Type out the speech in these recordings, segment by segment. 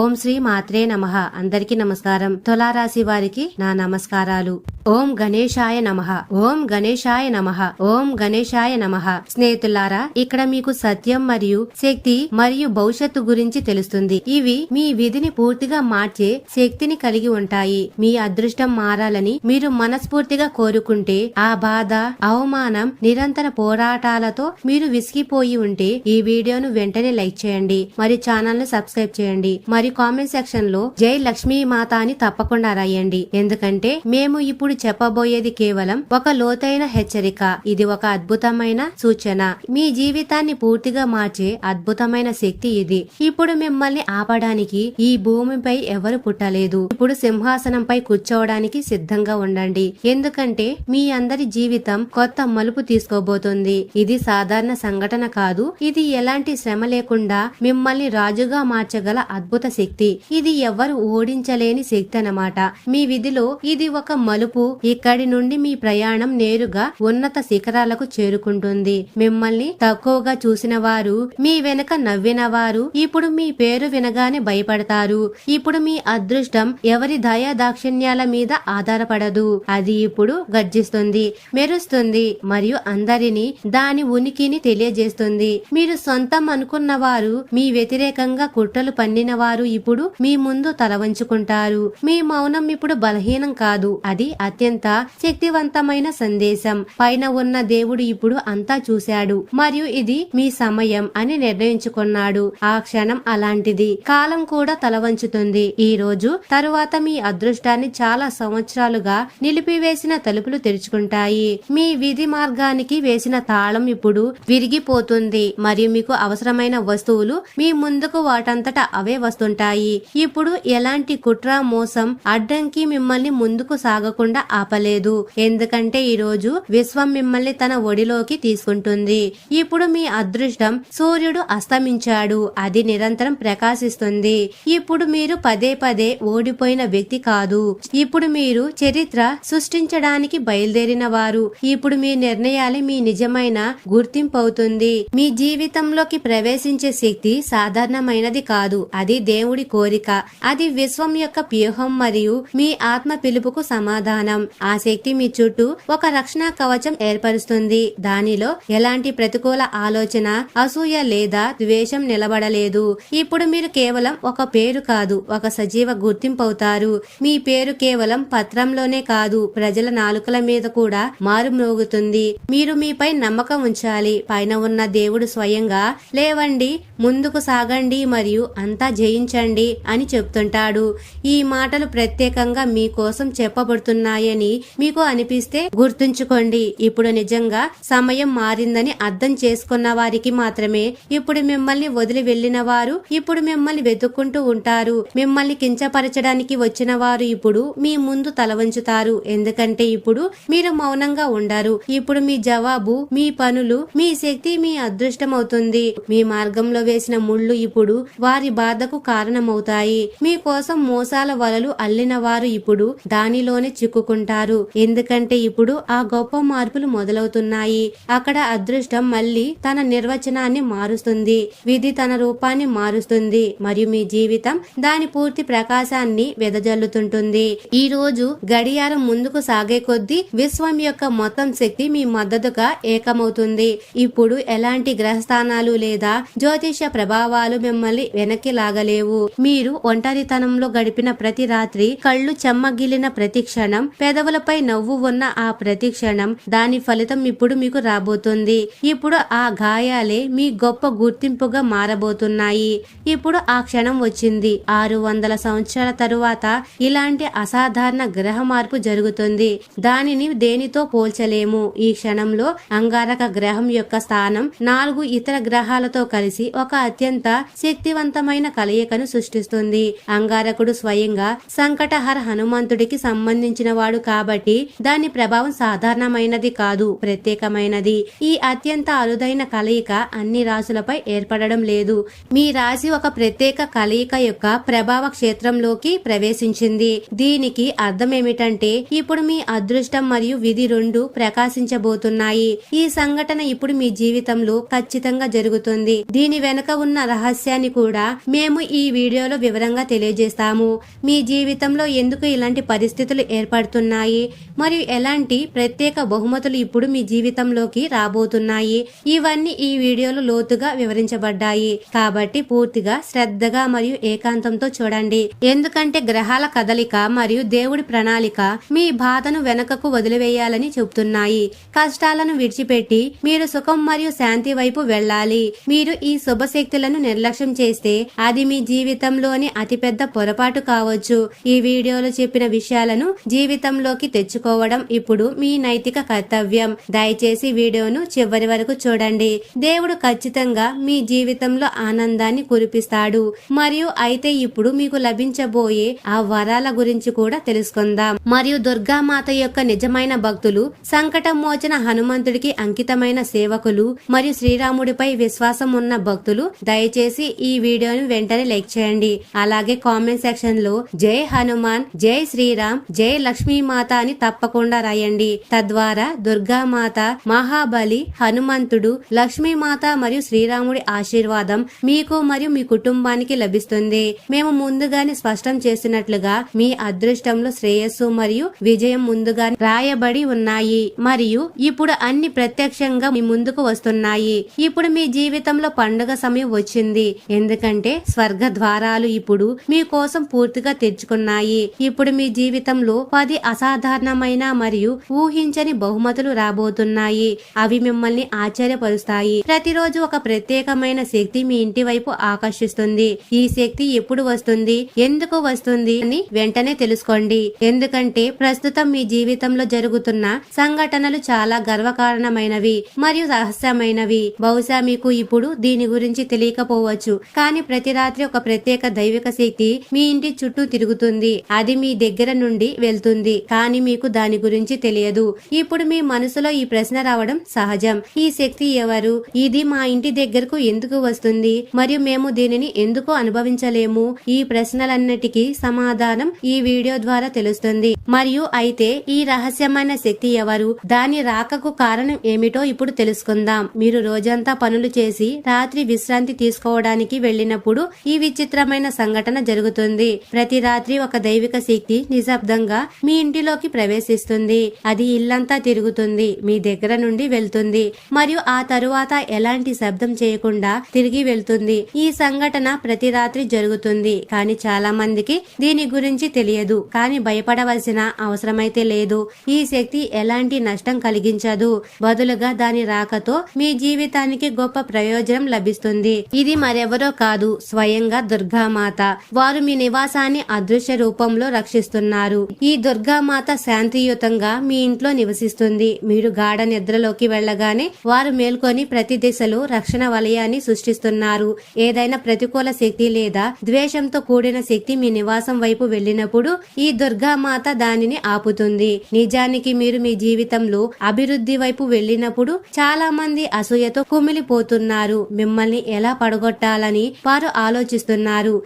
ఓం శ్రీ మాత్రే నమః. అందరికీ నమస్కారం. తులారాశి వారికి నా నమస్కారాలు. ఓం గణేశాయ నమః. ఓం గణేశాయ నమః. ఓం గణేశాయ నమః. స్నేహితులారా ఇక్కడ మీకు సత్యం మరియు శక్తి మరియు భవిష్యత్తు గురించి తెలుస్తుంది. ఇవి మీ విధిని పూర్తిగా మార్చే శక్తిని కలిగి ఉంటాయి. మీ అదృష్టం మారాలని మీరు మనస్ఫూర్తిగా కోరుకుంటే ఆ బాధ అవమానం నిరంతర పోరాటాలతో మీరు విసిగిపోయి ఉంటే ఈ వీడియోను వెంటనే లైక్ చేయండి. మరి ఛానల్ను సబ్స్క్రైబ్ చేయండి. మరి కామెంట్ సెక్షన్లో జై లక్ష్మీ మాత అని తప్పకుండా రాయండి. ఎందుకంటే మేము ఇప్పుడు చెప్పబోయేది కేవలం ఒక లోతైన హెచ్చరిక. ఇది ఒక అద్భుతమైన సూచన. మీ జీవితాన్ని పూర్తిగా మార్చే అద్భుతమైన శక్తి ఇది. ఇప్పుడు మిమ్మల్ని ఆపడానికి ఈ భూమిపై ఎవరు పుట్టలేదు. ఇప్పుడు సింహాసనంపై కూర్చోవడానికి సిద్ధంగా ఉండండి. ఎందుకంటే మీ అందరి జీవితం కొత్త మలుపు తీసుకోబోతుంది. ఇది సాధారణ సంఘటన కాదు. ఇది ఎలాంటి శ్రమ లేకుండా మిమ్మల్ని రాజుగా మార్చగల అద్భుత శక్తి. ఇది ఎవరు ఓడించలేని శక్తి అన్నమాట. మీ విధిలో ఇది ఒక మలుపు. ఇక్కడి నుండి మీ ప్రయాణం నేరుగా ఉన్నత శిఖరాలకు చేరుకుంటుంది. మిమ్మల్ని తక్కువగా చూసిన వారు మీ వెనక నవ్విన వారు ఇప్పుడు మీ పేరు వినగానే భయపడతారు. ఇప్పుడు మీ అదృష్టం ఎవరి దయా దాక్షిణ్యాల మీద ఆధారపడదు. అది ఇప్పుడు గర్జిస్తుంది మెరుస్తుంది మరియు అందరినీ దాని ఉనికిని తెలియజేస్తుంది. మీరు సొంతం అనుకున్న వారు మీ వ్యతిరేకంగా కుట్రలు పన్నిన వారు ఇప్పుడు మీ ముందు తల వంచుకుంటారు. మీ మౌనం ఇప్పుడు బలహీనం కాదు. అది అత్యంత శక్తివంతమైన సందేశం. పైన ఉన్న దేవుడు ఇప్పుడు అంతా చూశాడు. మరియు ఇది మీ సమయం అని నిర్ణయించుకున్నాడు. ఆ క్షణం అలాంటిది. కాలం కూడా తల వంచుతుంది. ఈ రోజు తరువాత మీ అదృష్టాన్ని చాలా సంవత్సరాలుగా నిలిపివేసిన తలుపులు తెరుచుకుంటాయి. మీ విధి మార్గానికి వేసిన తాళం ఇప్పుడు విరిగిపోతుంది. మరియు మీకు అవసరమైన వస్తువులు మీ ముందుకు వాటంతట అవే వస్తుంటాయి. ఉంటాయి. ఇప్పుడు ఎలాంటి కుట్ర మోసం అడ్డంకి మిమ్మల్ని ముందుకు సాగకుండా ఆపలేదు. ఎందుకంటే ఈ రోజు విశ్వం మిమ్మల్ని తన ఒడిలోకి తీసుకుంటుంది. ఇప్పుడు మీ అదృష్టం సూర్యుడు అస్తమించాడు. అది నిరంతరం ప్రకాశిస్తుంది. ఇప్పుడు మీరు పదే పదే ఓడిపోయిన వ్యక్తి కాదు. ఇప్పుడు మీరు చరిత్ర సృష్టించడానికి బయలుదేరిన వారు. ఇప్పుడు మీ నిర్ణయాలే మీ నిజమైన గుర్తింపు అవుతుంది మీ జీవితంలోకి ప్రవేశించే శక్తి సాధారణమైనది కాదు. అది దేవుడు కోరిక. అది విశ్వం యొక్క వ్యూహం మరియు మీ ఆత్మ పిలుపుకు సమాధానం. ఆ శక్తి మీ చుట్టూ ఒక రక్షణ కవచం ఏర్పరుస్తుంది. దానిలో ఎలాంటి ప్రతికూల ఆలోచన అసూయ లేదా ద్వేషం నిలబడలేదు. ఇప్పుడు మీరు కేవలం ఒక పేరు కాదు ఒక సజీవ గుర్తింపు అవుతారు. మీ పేరు కేవలం పత్రంలోనే కాదు ప్రజల నాలుకల మీద కూడా మారుమ్రోగుతుంది. మీరు మీపై నమ్మకం ఉంచాలి. పైన ఉన్న దేవుడు స్వయంగా లేవండి ముందుకు సాగండి మరియు అంతా క్షమించండి అని చెప్తుంటాడు. ఈ మాటలు ప్రత్యేకంగా మీకోసం చెప్పబడుతున్నాయని మీకు అనిపిస్తే గుర్తుంచుకోండి. ఇప్పుడు నిజంగా సమయం మారిందని అర్థం చేసుకున్న వారికి మాత్రమే ఇప్పుడు మిమ్మల్ని వదిలి వెళ్ళిన వారు ఇప్పుడు మిమ్మల్ని వెతుక్కుంటూ ఉంటారు. మిమ్మల్ని కించపరచడానికి వచ్చిన వారు ఇప్పుడు మీ ముందు తల వంచుతారు. ఎందుకంటే ఇప్పుడు మీరు మౌనంగా ఉండరు. ఇప్పుడు మీ జవాబు మీ పనులు మీ శక్తి మీ అదృష్టం అవుతుంది మీ మార్గంలో వేసిన ముళ్ళు ఇప్పుడు వారి బాధకు కారణమవుతాయి. మీ కోసం మోసాల వలలు అల్లిన వారు ఇప్పుడు దానిలోనే చిక్కుకుంటారు. ఎందుకంటే ఇప్పుడు ఆ గొప్ప మార్పులు మొదలవుతున్నాయి. అక్కడ అదృష్టం మళ్ళీ తన నిర్వచనాన్ని మారుస్తుంది. విధి తన రూపాన్ని మారుస్తుంది. మరియు మీ జీవితం దాని పూర్తి ప్రకాశాన్ని వెదజల్లుతుంటుంది. ఈ రోజు గడియారం ముందుకు సాగే కొద్దీ విశ్వం యొక్క మొత్తం శక్తి మీ మద్దతుగా ఏకమవుతుంది. ఇప్పుడు ఎలాంటి గ్రహస్థానాలు లేదా జ్యోతిష ప్రభావాలు మిమ్మల్ని వెనక్కి లాగలేవు. మీరు ఒంటరితనంలో గడిపిన ప్రతి రాత్రి కళ్ళు చెమ్మగిలిన ప్రతి క్షణం పెదవులపై నవ్వు ఉన్న ఆ ప్రతి క్షణం దాని ఫలితం ఇప్పుడు మీకు రాబోతుంది. ఇప్పుడు ఆ గాయాలే మీ గొప్ప గుర్తింపుగా మారబోతున్నాయి. ఇప్పుడు ఆ క్షణం వచ్చింది. ఆరు వందల సంవత్సరాల తరువాత ఇలాంటి అసాధారణ గ్రహ మార్పు జరుగుతుంది. దానిని దేనితో పోల్చలేము? ఈ క్షణంలో అంగారక గ్రహం యొక్క స్థానం నాలుగు ఇతర గ్రహాలతో కలిసి ఒక అత్యంత శక్తివంతమైన కలయిక కలయికను సృష్టిస్తుంది. అంగారకుడు స్వయంగా సంకటహర హనుమంతుడికి సంబంధించిన వాడు కాబట్టి దాని ప్రభావం సాధారణమైనది కాదు ప్రత్యేకమైనది. ఈ అత్యంత అరుదైన కలయిక అన్ని రాశులపై ఏర్పడడం లేదు. మీ రాశి ఒక ప్రత్యేక కలయిక యొక్క ప్రభావ క్షేత్రంలోకి ప్రవేశించింది. దీనికి అర్థం ఏమిటంటే ఇప్పుడు మీ అదృష్టం మరియు విధి రెండు ప్రకాశించబోతున్నాయి. ఈ సంఘటన ఇప్పుడు మీ జీవితంలో ఖచ్చితంగా జరుగుతుంది. దీని వెనుక ఉన్న రహస్యాన్ని కూడా మేము ఈ ఈ వీడియోలో వివరంగా తెలియజేస్తాము. మీ జీవితంలో ఎందుకు ఇలాంటి పరిస్థితులు ఏర్పడుతున్నాయి? మరియు ఎలాంటి ప్రత్యేక బహుమతులు ఇప్పుడు మీ జీవితంలోకి రాబోతున్నాయి? ఇవన్నీ ఈ వీడియోలో లోతుగా వివరించబడ్డాయి. కాబట్టి పూర్తిగా శ్రద్ధగా మరియు ఏకాంతంతో చూడండి. ఎందుకంటే గ్రహాల కదలిక మరియు దేవుడి ప్రణాళిక మీ బాధను వెనకకు వదిలివేయాలని చెబుతున్నాయి. కష్టాలను విడిచిపెట్టి మీరు సుఖం మరియు శాంతి వైపు వెళ్ళాలి. మీరు ఈ శుభశక్తులను నిర్లక్ష్యం చేస్తే అది మీ జీవితంలోని అతిపెద్ద పొరపాటు కావచ్చు. ఈ వీడియోలో చెప్పిన విషయాలను జీవితంలోకి తెచ్చుకోవడం ఇప్పుడు మీ నైతిక కర్తవ్యం. దయచేసి వీడియోను చివరి వరకు చూడండి. దేవుడు ఖచ్చితంగా మీ జీవితంలో ఆనందాన్ని కురిపిస్తాడు. మరియు అయితే ఇప్పుడు మీకు లభించబోయే ఆ వరాల గురించి కూడా తెలుసుకుందాం. మరియు దుర్గామాత యొక్క నిజమైన భక్తులు సంకట మోచన హనుమంతుడికి అంకితమైన సేవకులు మరియు శ్రీరాముడిపై విశ్వాసం ఉన్న భక్తులు దయచేసి ఈ వీడియోను వెంటనే లైక్ చేయండి. అలాగే కామెంట్ సెక్షన్లో జై హనుమాన్ జై శ్రీరామ్ జై లక్ష్మీమాత అని తప్పకుండా రాయండి. తద్వారా దుర్గామాత మహాబలి హనుమంతుడు లక్ష్మీమాత మరియు శ్రీరాముడి ఆశీర్వాదం మీకు మరియు మీ కుటుంబానికి లభిస్తుంది. మేము ముందుగానే స్పష్టం చేసినట్లుగా మీ అదృష్టంలో శ్రేయస్సు మరియు విజయం ముందుగా రాయబడి ఉన్నాయి. మరియు ఇప్పుడు అన్ని ప్రత్యక్షంగా మీ ముందుకు వస్తున్నాయి. ఇప్పుడు మీ జీవితంలో పండుగ సమయం వచ్చింది. ఎందుకంటే స్వర్గ ద్వారాలు ఇప్పుడు మీ కోసం పూర్తిగా తెరుచుకున్నాయి ఇప్పుడు మీ జీవితంలో పది అసాధారణమైన మరియు ఊహించని బహుమతులు రాబోతున్నాయి. అవి మిమ్మల్ని ఆశ్చర్యపరుస్తాయి. ప్రతిరోజు ఒక ప్రత్యేకమైన శక్తి మీ ఇంటి వైపు ఆకర్షిస్తుంది. ఈ శక్తి ఎప్పుడు వస్తుంది? ఎందుకు వస్తుంది? అని వెంటనే తెలుసుకోండి. ఎందుకంటే ప్రస్తుతం మీ జీవితంలో జరుగుతున్న సంఘటనలు చాలా గర్వకారణమైనవి మరియు రహస్యమైనవి. బహుశా మీకు ఇప్పుడు దీని గురించి తెలియకపోవచ్చు. కానీ ప్రతి రాత్రి ఒక ఒక ప్రత్యేక దైవిక శక్తి మీ ఇంటి చుట్టూ తిరుగుతుంది. అది మీ దగ్గర నుండి వెళ్తుంది. కానీ మీకు దాని గురించి తెలియదు. ఇప్పుడు మీ మనసులో ఈ ప్రశ్న రావడం సహజం. ఈ శక్తి ఎవరు? ఇది మా ఇంటి దగ్గరకు ఎందుకు వస్తుంది? మరియు మేము దీనిని ఎందుకు అనుభవించలేము? ఈ ప్రశ్నలన్నిటికీ సమాధానం ఈ వీడియో ద్వారా తెలుస్తుంది. మరియు అయితే ఈ రహస్యమైన శక్తి ఎవరు? దాని రాకకు కారణం ఏమిటో ఇప్పుడు తెలుసుకుందాం. మీరు రోజంతా పనులు చేసి రాత్రి విశ్రాంతి తీసుకోవడానికి వెళ్ళినప్పుడు ఇవి విచిత్రమైన సంఘటన జరుగుతుంది. ప్రతి రాత్రి ఒక దైవిక శక్తి నిశ్శబ్దంగా మీ ఇంటిలోకి ప్రవేశిస్తుంది. అది ఇల్లంతా తిరుగుతుంది మీ దగ్గర నుండి వెళ్తుంది మరియు ఆ తరువాత ఎలాంటి శబ్దం చేయకుండా తిరిగి వెళ్తుంది. ఈ సంఘటన ప్రతి రాత్రి జరుగుతుంది కానీ చాలా మందికి దీని గురించి తెలియదు కానీ భయపడవలసిన అవసరమైతే లేదు. ఈ శక్తి ఎలాంటి నష్టం కలిగించదు. బదులుగా దాని రాకతో మీ జీవితానికి గొప్ప ప్రయోజనం లభిస్తుంది. ఇది మరెవరో కాదు స్వయంగా దుర్గామాత వారు మీ నివాసాన్ని అదృశ్య రూపంలో రక్షిస్తున్నారు. ఈ దుర్గామాత శాంతియుతంగా మీ ఇంట్లో నివసిస్తుంది. మీరు గాఢ నిద్రలోకి వెళ్ళగానే వారు మేల్కొని ప్రతి దిశలో రక్షణ వలయాన్ని సృష్టిస్తున్నారు. ఏదైనా ప్రతికూల శక్తి లేదా ద్వేషంతో కూడిన శక్తి మీ నివాసం వైపు వెళ్ళినప్పుడు ఈ దుర్గామాత దానిని ఆపుతుంది. నిజానికి మీరు మీ జీవితంలో అభివృద్ధి వైపు వెళ్ళినప్పుడు చాలా మంది అసూయతో కుమిలిపోతున్నారు. మిమ్మల్ని ఎలా పడగొట్టాలని వారు ఆలోచిస్తున్నారు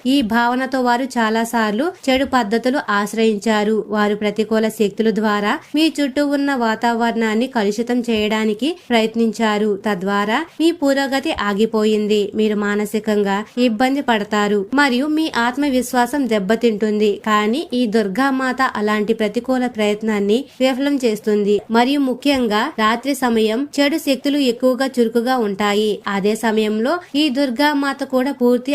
ఈ భావనతో వారు చాలా సార్లు చెడు పద్ధతులు ఆశ్రయించారు. వారు ప్రతికూల శక్తుల ద్వారా మీ చుట్టూ ఉన్న వాతావరణాన్ని కలుషితం చేయడానికి ప్రయత్నించారు. తద్వారా మీ పురోగతి ఆగిపోయింది. మీరు మానసికంగా ఇబ్బంది పడతారు. మరియు మీ ఆత్మవిశ్వాసం దెబ్బతింటుంది. కానీ ఈ దుర్గామాత అలాంటి ప్రతికూల ప్రయత్నాన్ని విఫలం చేస్తుంది. మరియు ముఖ్యంగా రాత్రి సమయం చెడు శక్తులు ఎక్కువగా చురుకుగా ఉంటాయి. అదే సమయంలో ఈ దుర్గామాత కూడా పూర్తి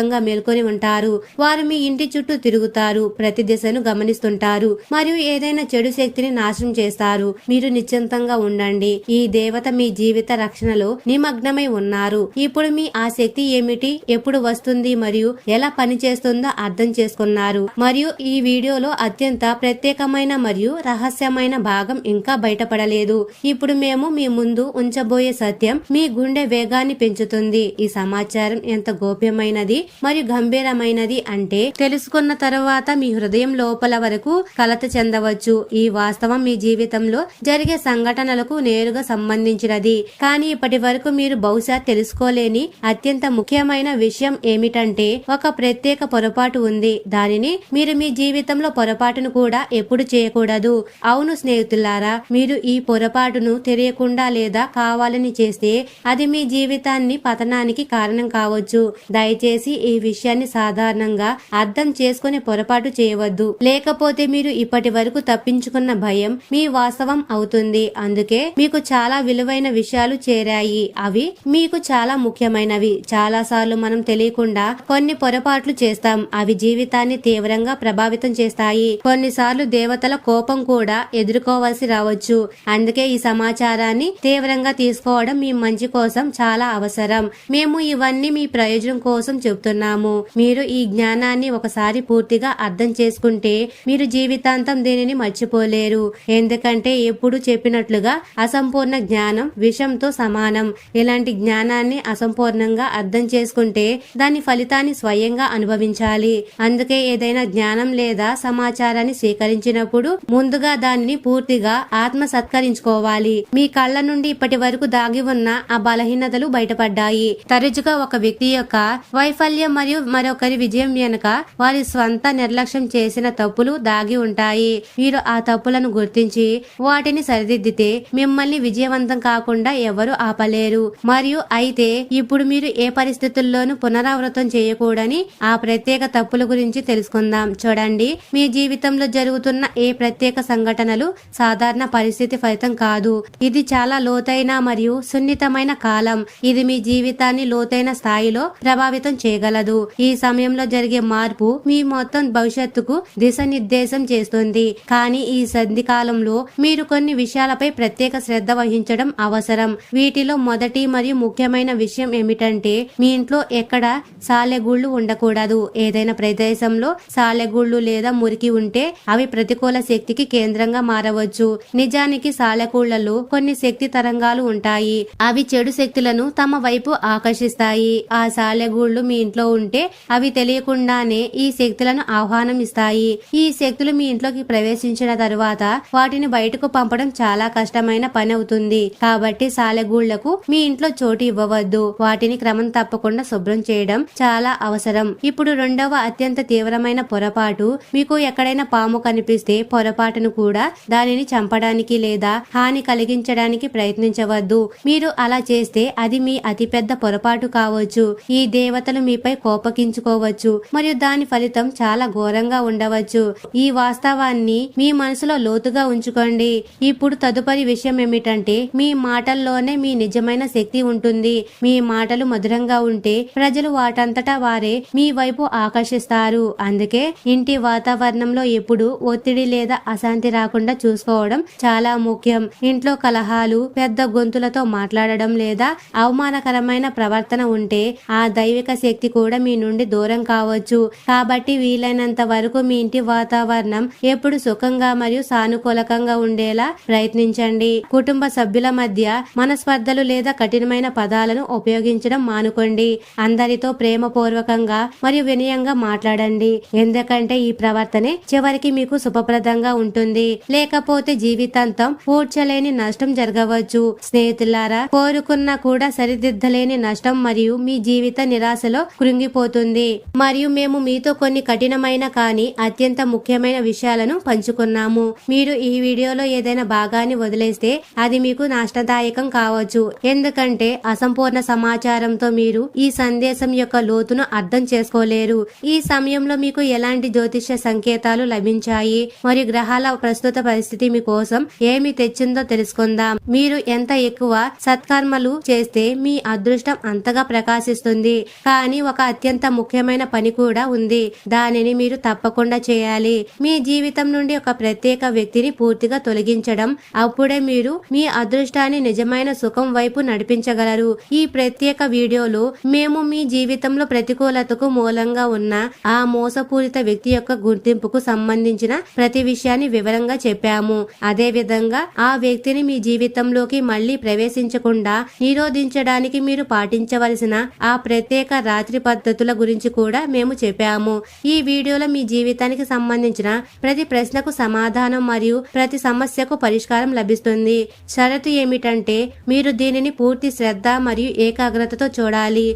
అప్రమత్తంగా మేల్కొని ఉంటారు. వారు మీ ఇంటి చుట్టూ తిరుగుతారు. ప్రతి దిశను గమనిస్తుంటారు. మరియు ఏదైనా చెడు శక్తిని నాశనం చేస్తారు. మీరు నిశ్చింతంగా ఉండండి. ఈ దేవత మీ జీవిత రక్షణలో నిమగ్నమై ఉన్నారు. ఇప్పుడు మీ ఆ శక్తి ఏమిటి? ఎప్పుడు వస్తుంది? మరియు ఎలా పనిచేస్తుందో అర్థం చేసుకున్నారు. మరియు ఈ వీడియోలో అత్యంత ప్రత్యేకమైన మరియు రహస్యమైన భాగం ఇంకా బయటపడలేదు. ఇప్పుడు మేము మీ ముందు ఉంచబోయే సత్యం మీ గుండె వేగాన్ని పెంచుతుంది. ఈ సమాచారం ఎంత గోప్యమైనది? మరియు గంభీరమైనది అంటే తెలుసుకున్న తర్వాత మీ హృదయం లోపల వరకు కలత చెందవచ్చు. ఈ వాస్తవం మీ జీవితంలో జరిగే సంఘటనలకు నేరుగా సంబంధించినది. కానీ ఇప్పటి వరకు మీరు బహుశా తెలుసుకోలేని అత్యంత ముఖ్యమైన విషయం ఏమిటంటే ఒక ప్రత్యేక పొరపాటు ఉంది. దానిని మీరు మీ జీవితంలో పొరపాటును కూడా ఎప్పుడు చేయకూడదు. అవును స్నేహితులారా మీరు ఈ పొరపాటును తెలియకుండా లేదా కావాలని చేస్తే అది మీ జీవితాన్ని పతనానికి కారణం కావచ్చు. దయచేసి ఈ విషయాన్ని సాధారణంగా అర్థం చేసుకుని పొరపాటు చేయవద్దు. లేకపోతే మీరు ఇప్పటి వరకు తప్పించుకున్న భయం మీ వాస్తవం అవుతుంది. అందుకే మీకు చాలా విలువైన విషయాలు చేరాయి. అవి మీకు చాలా ముఖ్యమైనవి. చాలా సార్లు మనం తెలియకుండా కొన్ని పొరపాట్లు చేస్తాం. అవి జీవితాన్ని తీవ్రంగా ప్రభావితం చేస్తాయి. కొన్నిసార్లు దేవతల కోపం కూడా ఎదుర్కోవాల్సి రావచ్చు. అందుకే ఈ సమాచారాన్ని తీవ్రంగా తీసుకోవడం మీ మంచి కోసం చాలా అవసరం. మేము ఇవన్నీ మీ ప్రయోజనం కోసం చెబుతున్నాము మీరు ఈ జ్ఞానాన్ని ఒకసారి పూర్తిగా అర్థం చేసుకుంటే మీరు జీవితాంతం దీనిని మర్చిపోలేరు. ఎందుకంటే ఎప్పుడు చెప్పినట్లుగా అసంపూర్ణ జ్ఞానం విషంతో సమానం. ఇలాంటి జ్ఞానాన్ని అసంపూర్ణంగా అర్థం చేసుకుంటే దాని ఫలితాన్ని స్వయంగా అనుభవించాలి. అందుకే ఏదైనా జ్ఞానం లేదా సమాచారాన్ని స్వీకరించినప్పుడు ముందుగా దానిని పూర్తిగా ఆత్మ సత్కరించుకోవాలి మీ కళ్ళ నుండి ఇప్పటి వరకు దాగి ఉన్న ఆ బలహీనతలు బయటపడ్డాయి. తరచుగా ఒక వ్యక్తి యొక్క వైఫల్యం మరియు మరొకరి విజయం వెనుక వారి స్వంత నిర్లక్ష్యం చేసిన తప్పులు దాగి ఉంటాయి. మీరు ఆ తప్పులను గుర్తించి వాటిని సరిదిద్దితే మిమ్మల్ని విజయవంతం కాకుండా ఎవరు ఆపలేరు. మరియు అయితే ఇప్పుడు మీరు ఏ పరిస్థితుల్లోనూ పునరావృతం చేయకూడని ఆ ప్రత్యేక తప్పుల గురించి తెలుసుకుందాం. చూడండి మీ జీవితంలో జరుగుతున్న ఏ ప్రత్యేక సంఘటనలు సాధారణ పరిస్థితి ఫలితం కాదు. ఇది చాలా లోతైన మరియు సున్నితమైన కాలం. ఇది మీ జీవితాన్ని లోతైన స్థాయిలో ప్రభావితం చేయ చేయగలదు. ఈ సమయంలో జరిగే మార్పు మీ మొత్తం భవిష్యత్తుకు దిశనిర్దేశం చేస్తుంది. కానీ ఈ సంధి కాలంలో మీరు కొన్ని విషయాలపై ప్రత్యేక శ్రద్ధ వహించడం అవసరం. వీటిలో మొదటి మరియు ముఖ్యమైన విషయం ఏమిటంటే మీ ఇంట్లో ఎక్కడ సాలెగూళ్ళు ఉండకూడదు. ఏదైనా ప్రదేశంలో సాలెగూళ్ళు లేదా మురికి ఉంటే అవి ప్రతికూల శక్తికి కేంద్రంగా మారవచ్చు. నిజానికి సాలెగూళ్ళలో కొన్ని శక్తి తరంగాలు ఉంటాయి. అవి చెడు శక్తులను తమ వైపు ఆకర్షిస్తాయి. ఆ సాలెగూళ్ళు మీ ఇంట్లో ఉంటే అవి తెలియకుండానే ఈ శక్తులను ఆహ్వానం ఇస్తాయి. ఈ శక్తులు మీ ఇంట్లోకి ప్రవేశించిన తరువాత వాటిని బయటకు పంపడం చాలా కష్టమైన పని అవుతుంది. కాబట్టి సాలెగూళ్ళకు మీ ఇంట్లో చోటు ఇవ్వవద్దు. వాటిని క్రమం తప్పకుండా శుభ్రం చేయడం చాలా అవసరం. ఇప్పుడు రెండవ అత్యంత తీవ్రమైన పొరపాటు మీకు ఎక్కడైనా పాము కనిపిస్తే పొరపాటును కూడా దానిని చంపడానికి లేదా హాని కలిగించడానికి ప్రయత్నించవద్దు. మీరు అలా చేస్తే అది మీ అతిపెద్ద పొరపాటు కావచ్చు. ఈ దేవతలు మీ మీపై కోపగించుకోవచ్చు. మరియు దాని ఫలితం చాలా ఘోరంగా ఉండవచ్చు. ఈ వాస్తవాన్ని మీ మనసులో లోతుగా ఉంచుకోండి. ఇప్పుడు తదుపరి విషయం ఏమిటంటే మీ మాటల్లోనే మీ నిజమైన శక్తి ఉంటుంది. మీ మాటలు మధురంగా ఉంటే ప్రజలు వాటంతటా వారే మీ వైపు ఆకర్షిస్తారు. అందుకే ఇంటి వాతావరణంలో ఎప్పుడు ఒత్తిడి లేదా అశాంతి రాకుండా చూసుకోవడం చాలా ముఖ్యం. ఇంట్లో కలహాలు పెద్ద గొంతులతో మాట్లాడడం లేదా అవమానకరమైన ప్రవర్తన ఉంటే ఆ దైవిక శక్తి కూడా మీ నుండి దూరం కావచ్చు. కాబట్టి వీలైనంత వరకు మీ ఇంటి వాతావరణం ఎప్పుడు సుఖంగా మరియు సానుకూలకంగా ఉండేలా ప్రయత్నించండి. కుటుంబ సభ్యుల మధ్య మనస్పర్ధలు లేదా కఠినమైన పదాలను ఉపయోగించడం మానుకోండి. అందరితో ప్రేమపూర్వకంగా మరియు వినయంగా మాట్లాడండి. ఎందుకంటే ఈ ప్రవర్తనే చివరికి మీకు శుభప్రదంగా ఉంటుంది. లేకపోతే జీవితాంతం పూడ్చలేని నష్టం జరగవచ్చు. స్నేహితులారా కోరుకున్నా కూడా సరిదిద్దలేని నష్టం మరియు మీ జీవిత నిరాశలో కృంగిపోతుంది. మరియు మేము మీతో కొన్ని కఠినమైన కానీ అత్యంత ముఖ్యమైన విషయాలను పంచుకున్నాము. మీరు ఈ వీడియోలో ఏదైనా భాగాన్ని వదిలేస్తే అది మీకు నష్టదాయకం కావచ్చు. ఎందుకంటే అసంపూర్ణ సమాచారంతో మీరు ఈ సందేశం యొక్క లోతును అర్థం చేసుకోలేరు. ఈ సమయంలో మీకు ఎలాంటి జ్యోతిష్య సంకేతాలు లభించాయి? మరియు గ్రహాల ప్రస్తుత పరిస్థితి మీ కోసం ఏమి తెచ్చిందో తెలుసుకుందాం. మీరు ఎంత ఎక్కువ సత్కర్మలు చేస్తే మీ అదృష్టం అంతగా ప్రకాశిస్తుంది. కానీ ఒక అత్యంత ముఖ్యమైన పని కూడా ఉంది. దానిని మీరు తప్పకుండా చేయాలి. మీ జీవితం నుండి ఒక ప్రత్యేక వ్యక్తిని పూర్తిగా తొలగించడం అప్పుడే మీరు మీ అదృష్టాన్ని నిజమైన సుఖం వైపు నడిపించగలరు. ఈ ప్రత్యేక వీడియోలో మేము మీ జీవితంలో ప్రతికూలతకు మూలంగా ఉన్న ఆ మోసపూరిత వ్యక్తి యొక్క గుర్తింపుకు సంబంధించిన ప్రతి విషయాన్ని వివరంగా చెప్పాము. అదే విధంగా ఆ వ్యక్తిని మీ జీవితంలోకి మళ్ళీ ప్రవేశించకుండా నిరోధించడానికి మీరు పాటించవలసిన ఆ ప్రత్యేక రాత్రి పద్ధతుల గురించి కూడా మేము చెప్పాము. ఈ వీడియోలో మీ జీవితానికి సంబంధించిన ప్రతి ప్రశ్నకు సమాధానం మరియు ప్రతి సమస్యకు పరిష్కారం లభిస్తుంది. షరతు ఏమిటంటే మీరు దీనిని పూర్తి శ్రద్ధ మరియు ఏకాగ్రతతో చూడాలి.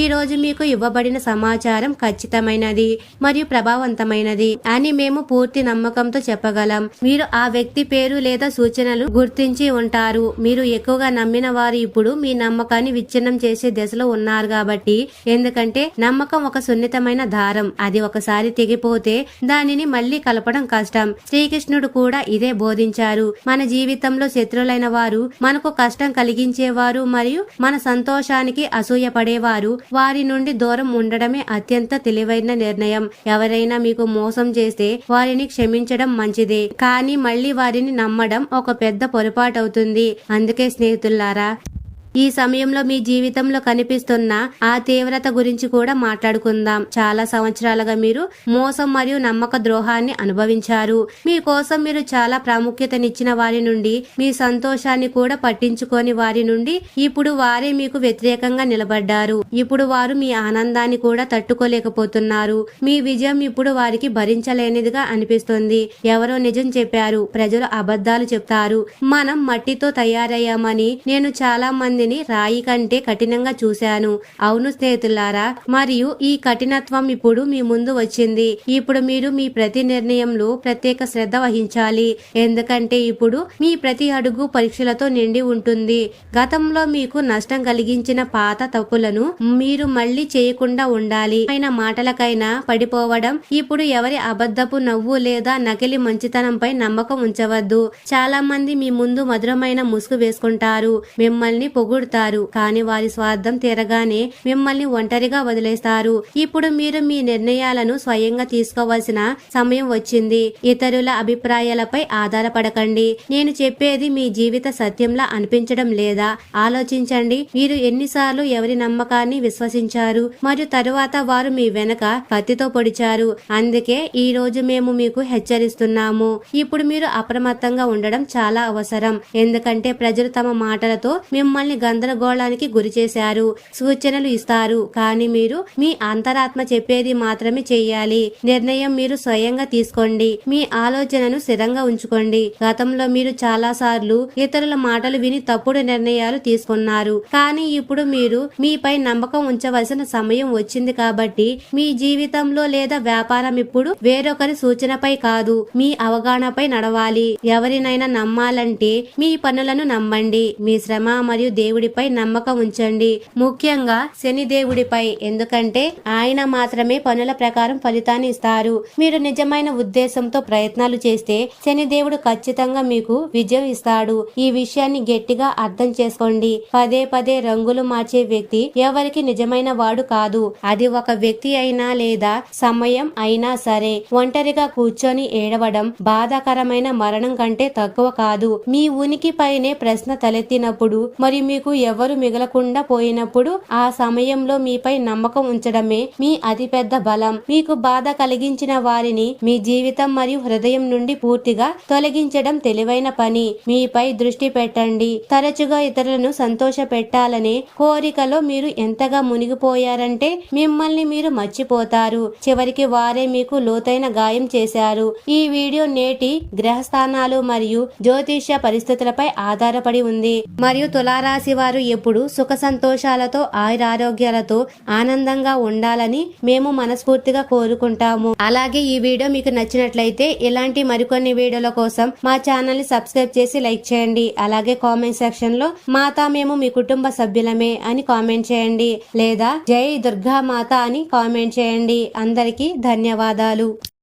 ఈ రోజు మీకు ఇవ్వబడిన సమాచారం ఖచ్చితమైనది మరియు ప్రభావవంతమైనది అని మేము పూర్తి నమ్మకంతో చెప్పగలం. మీరు ఆ వ్యక్తి పేరు లేదా సూచనలు గుర్తించి ఉంటారు. మీరు ఎక్కువగా నమ్మిన వారు ఇప్పుడు మీ నమ్మకాన్ని విచ్ఛిన్నం చేసే దశలో ఉన్నారు కాబట్టి ఎందుకంటే ఎందుకంటే నమ్మకం ఒక సున్నితమైన దారం. అది ఒకసారి తెగిపోతే దానిని మళ్ళీ కలపడం కష్టం. శ్రీకృష్ణుడు కూడా ఇదే బోధించారు. మన జీవితంలో శత్రులైన వారు మనకు కష్టం కలిగించేవారు మరియు మన సంతోషానికి అసూయ పడేవారు. వారి నుండి దూరం ఉండడమే అత్యంత తెలివైన నిర్ణయం. ఎవరైనా మీకు మోసం చేస్తే వారిని క్షమించడం మంచిదే. కానీ మళ్ళీ వారిని నమ్మడం ఒక పెద్ద పొరపాటు అవుతుంది అందుకే స్నేహితులారా ఈ సమయంలో మీ జీవితంలో కనిపిస్తున్న ఆ తీవ్రత గురించి కూడా మాట్లాడుకుందాం. చాలా సంవత్సరాలుగా మీరు మోసం మరియు నమ్మక ద్రోహాన్ని అనుభవించారు. మీ కోసం మీరు చాలా ప్రాముఖ్యతనిచ్చిన వారి నుండి మీ సంతోషాన్ని కూడా పట్టించుకొని వారి నుండి ఇప్పుడు వారే మీకు వ్యతిరేకంగా నిలబడ్డారు. ఇప్పుడు వారు మీ ఆనందాన్ని కూడా తట్టుకోలేకపోతున్నారు. మీ విజయం ఇప్పుడు వారికి భరించలేనిదిగా అనిపిస్తుంది. ఎవరో నిజం చెప్పారు ప్రజలు అబద్ధాలు చెప్తారు. మనం మట్టితో తయారయ్యామని నేను చాలా మంది మందిని రాయి కంటే కఠినంగా చూశాను. అవును స్నేహితులారా మరియు ఈ కఠినత్వం ఇప్పుడు మీ ముందు వచ్చింది. ఇప్పుడు మీరు మీ ప్రతి నిర్ణయంలో ప్రత్యేక శ్రద్ధ వహించాలి. ఎందుకంటే ఇప్పుడు మీ ప్రతి అడుగు పరీక్షలతో నిండి ఉంటుంది. గతంలో మీకు నష్టం కలిగించిన పాత తప్పులను మీరు మళ్ళీ చేయకుండా ఉండాలి. అయిన మాటలకైనా పడిపోవడం ఇప్పుడు ఎవరి అబద్ధపు నవ్వు లేదా నకిలి మంచితనంపై నమ్మకం ఉంచవద్దు. చాలా మంది మీ ముందు మధురమైన ముసుగు వేసుకుంటారు. మిమ్మల్ని పొగుడుతారు. కానీ వారి స్వార్థం తీరగానే మిమ్మల్ని ఒంటరిగా వదిలేస్తారు. ఇప్పుడు మీరు మీ నిర్ణయాలను స్వయంగా తీసుకోవాల్సిన సమయం వచ్చింది. ఇతరుల అభిప్రాయాలపై ఆధారపడకండి. నేను చెప్పేది మీ జీవిత సత్యంలా అనిపించడం లేదా? ఆలోచించండి. మీరు ఎన్నిసార్లు ఎవరి నమ్మకాన్ని విశ్వసించారు? మరియు తరువాత వారు మీ వెనక కత్తితో పొడిచారు. అందుకే ఈ రోజు మేము మీకు హెచ్చరిస్తున్నాము. ఇప్పుడు మీరు అప్రమత్తంగా ఉండడం చాలా అవసరం. ఎందుకంటే ప్రజలు తమ మాటలతో మిమ్మల్ని గందరగోళానికి గురి చేశారు. సూచనలు ఇస్తారు. కానీ మీరు మీ అంతరాత్మ చెప్పేది మాత్రమే చెయ్యాలి. నిర్ణయం మీరు స్వయంగా తీసుకోండి. మీ ఆలోచనను స్థిరంగా ఉంచుకోండి. గతంలో మీరు చాలా సార్లు ఇతరుల మాటలు విని తప్పుడు నిర్ణయాలు తీసుకున్నారు. కానీ ఇప్పుడు మీరు మీపై నమ్మకం ఉంచవలసిన సమయం వచ్చింది కాబట్టి మీ జీవితంలో లేదా వ్యాపారం ఇప్పుడు వేరొకరి సూచనపై కాదు. మీ అవగాహనపై నడవాలి. ఎవరినైనా నమ్మాలంటే మీ పనులను నమ్మండి. మీ శ్రమ మరియు దేవుడిపై నమ్మకం ఉంచండి. ముఖ్యంగా శని దేవుడిపై ఎందుకంటే ఆయన మాత్రమే పనుల ప్రకారం ఫలితాన్ని ఇస్తారు. మీరు నిజమైన ఉద్దేశంతో ప్రయత్నాలు చేస్తే శని దేవుడు ఖచ్చితంగా మీకు విజయం ఇస్తాడు. ఈ విషయాన్ని గట్టిగా అర్థం చేసుకోండి. పదే పదే రంగులు మార్చే వ్యక్తి ఎవరికి నిజమైన వాడు కాదు. అది ఒక వ్యక్తి అయినా లేదా సమయం అయినా సరే ఒంటరిగా కూర్చొని ఏడవడం బాధాకరమైన మరణం కంటే తక్కువ కాదు. మీ ఉనికిపైనే ప్రశ్న తలెత్తినప్పుడు మరియు మీకు మీకు ఎవరు మిగలకుండా పోయినప్పుడు ఆ సమయంలో మీపై నమ్మకం ఉంచడమే మీ అతిపెద్ద బలం. మీకు బాధ కలిగించిన వారిని మీ జీవితం మరియు హృదయం నుండి పూర్తిగా తొలగించడం తెలివైన పని. మీపై దృష్టి పెట్టండి. తరచుగా ఇతరులను సంతోష పెట్టాలనే కోరికలో మీరు ఎంతగా మునిగిపోయారంటే మిమ్మల్ని మీరు మర్చిపోతారు. చివరికి వారే మీకు లోతైన గాయం చేశారు. ఈ వీడియో నేటి గ్రహస్థానాలు మరియు జ్యోతిష్య పరిస్థితులపై ఆధారపడి ఉంది. మరియు తులారాశి వారు ఎప్పుడు సుఖ సంతోషాలతో ఆయురారోగ్యాలతో ఆనందంగా ఉండాలని మేము మనస్ఫూర్తిగా కోరుకుంటాము. అలాగే ఈ వీడియో మీకు నచ్చినట్లయితే ఇలాంటి మరికొన్ని వీడియోల కోసం మా ఛానల్ని సబ్స్క్రైబ్ చేసి లైక్ చేయండి. అలాగే కామెంట్ సెక్షన్లో మాత మేము మీ కుటుంబ సభ్యులమే అని కామెంట్ చేయండి. లేదా జై దుర్గా మాత అని కామెంట్ చేయండి. అందరికీ ధన్యవాదాలు.